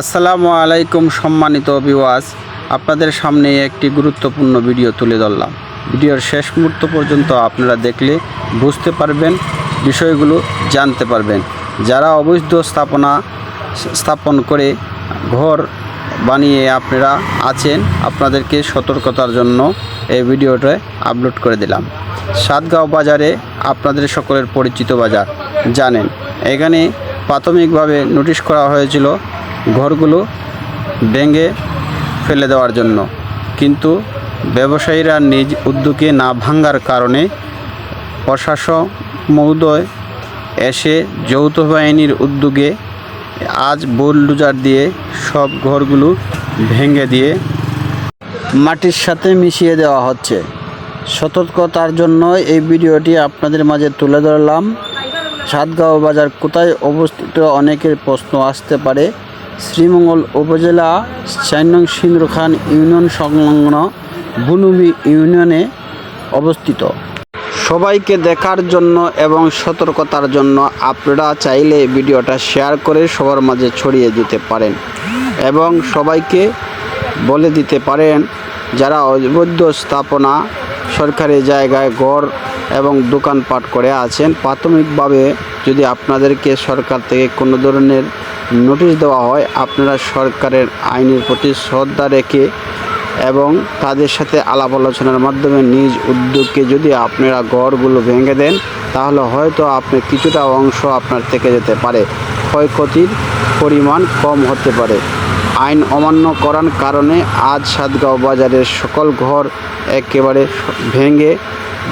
আসসালামু আলাইকুম সম্মানিত বিওয়াজ আপনাদের সামনে একটি গুরুত্বপূর্ণ ভিডিও তুলে ধরলাম। ভিডিওর শেষ মুহূর্ত পর্যন্ত আপনারা দেখলে বুঝতে পারবেন, বিষয়গুলো জানতে পারবেন। যারা অবৈধ স্থাপনা স্থাপন করে ঘর বানিয়ে আপনারা আছেন, আপনাদেরকে সতর্কতার জন্য এই ভিডিওটা আপলোড করে দিলাম। সাতগাঁও বাজারে আপনাদের সকলের পরিচিত বাজার, জানেন। এখানে প্রাথমিকভাবে নোটিশ করা হয়েছিল ঘরগুলো ভেঙে ফেলে দেওয়ার জন্য। কিন্তু ব্যবসায়ীরা নিজ উদ্যোগে না ভাঙ্গার কারণে প্রশাসক মহোদয় এসে যৌথ বাহিনীর উদ্যোগে আজ বুলডোজার দিয়ে সব ঘরগুলো ভেঙে দিয়ে মাটির সাথে মিশিয়ে দেওয়া হচ্ছে। সতর্কতার জন্য এই ভিডিওটি আপনাদের মাঝে তুলে ধরলাম। সাতগাঁও বাজার কোথায় অবস্থিত অনেকের প্রশ্ন আসতে পারে। শ্রীমঙ্গল উপজেলা চার নং সিন্দুর খান ইউনিয়ন সংলগ্ন বুনুবি ইউনিয়নে অবস্থিত। সবাইকে দেখার জন্য এবং সতর্কতার জন্য আপনারা চাইলে ভিডিওটা শেয়ার করে সবার মাঝে ছড়িয়ে দিতে পারেন এবং সবাইকে বলে দিতে পারেন যারা অবৈধ স্থাপনা, সরকারি জায়গায় ঘর এবং দোকানপাট করে আছেন, প্রাথমিকভাবে যদি আপনাদেরকে সরকার থেকে কোনো ধরনের নোটিশ দেওয়া হয়, আপনারা সরকারের আইনের প্রতি শ্রদ্ধা রেখে এবং তাদের সাথে আলাপ আলোচনার মাধ্যমে নিজ উদ্যোগকে যদি আপনারা গড়গুলো ভেঙে দেন, তাহলে হয়তো আপনি কিছুটা অংশ আপনার থেকে যেতে পারে। ক্ষয়ক্ষতির পরিমাণ কম হতে পারে। আইন অমান্য করার কারণে আজ সাতগাঁও বাজারের সকল ঘর একেবারে ভেঙে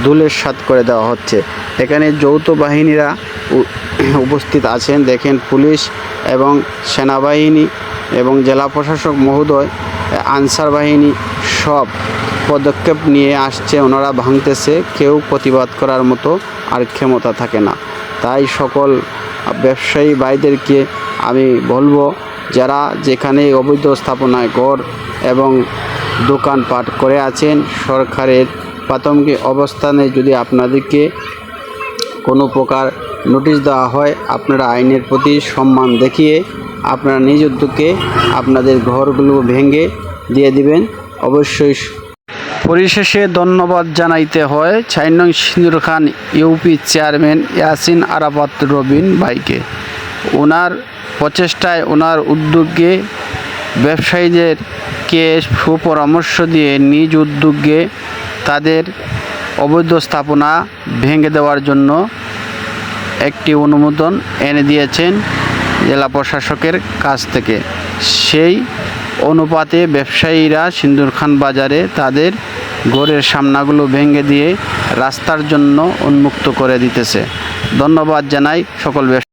ধুলের সাত করে দেওয়া হচ্ছে। এখানে যৌথ বাহিনীরা উপস্থিত আছেন। দেখেন পুলিশ এবং সেনাবাহিনী এবং জেলা প্রশাসক মহোদয়, আনসার বাহিনী সব পদক্ষেপ নিয়ে আসছে। ওনারা ভাঙতেছে, কেউ প্রতিবাদ করার মতো আর ক্ষমতা থাকে না। তাই সকল ব্যবসায়ী ভাইদেরকে আমি বলব যারা যেখানে অবৈধ স্থাপনায় ঘর এবং দোকানপাট করে আছেন, সরকারের প্রাথমিক অবস্থানে যদি আপনাদেরকে কোনো প্রকার নোটিশ দেওয়া হয়, আপনারা আইনের প্রতি সম্মান দেখিয়ে আপনারা নিজ উদ্যোগে আপনাদের ঘরগুলো ভেঙে দিয়ে দিবেন। অবশ্যই পরিশেষে ধন্যবাদ জানাইতে হয় ছাইনং সিন্দুর খান ইউপি চেয়ারম্যান ইয়াসিন আরাফাত রবিন ভাইকে। ওনার প্রচেষ্টায় ওনার উদ্যোগে ব্যবসায়ীদেরকে সুপরামর্শ দিয়ে নিজ উদ্যোগে তাদের অবৈধ স্থাপনা ভেঙে দেওয়ার জন্য একটি অনুমোদন এনে দিয়েছেন জেলা প্রশাসকের কাছ থেকে। সেই অনুপাতে ব্যবসায়ীরা সিন্দুরখান বাজারে তাদের ঘরের সামনাগুলো ভেঙে দিয়ে রাস্তার জন্য উন্মুক্ত করে দিতেছে। ধন্যবাদ জানাই সকল ব্যবসা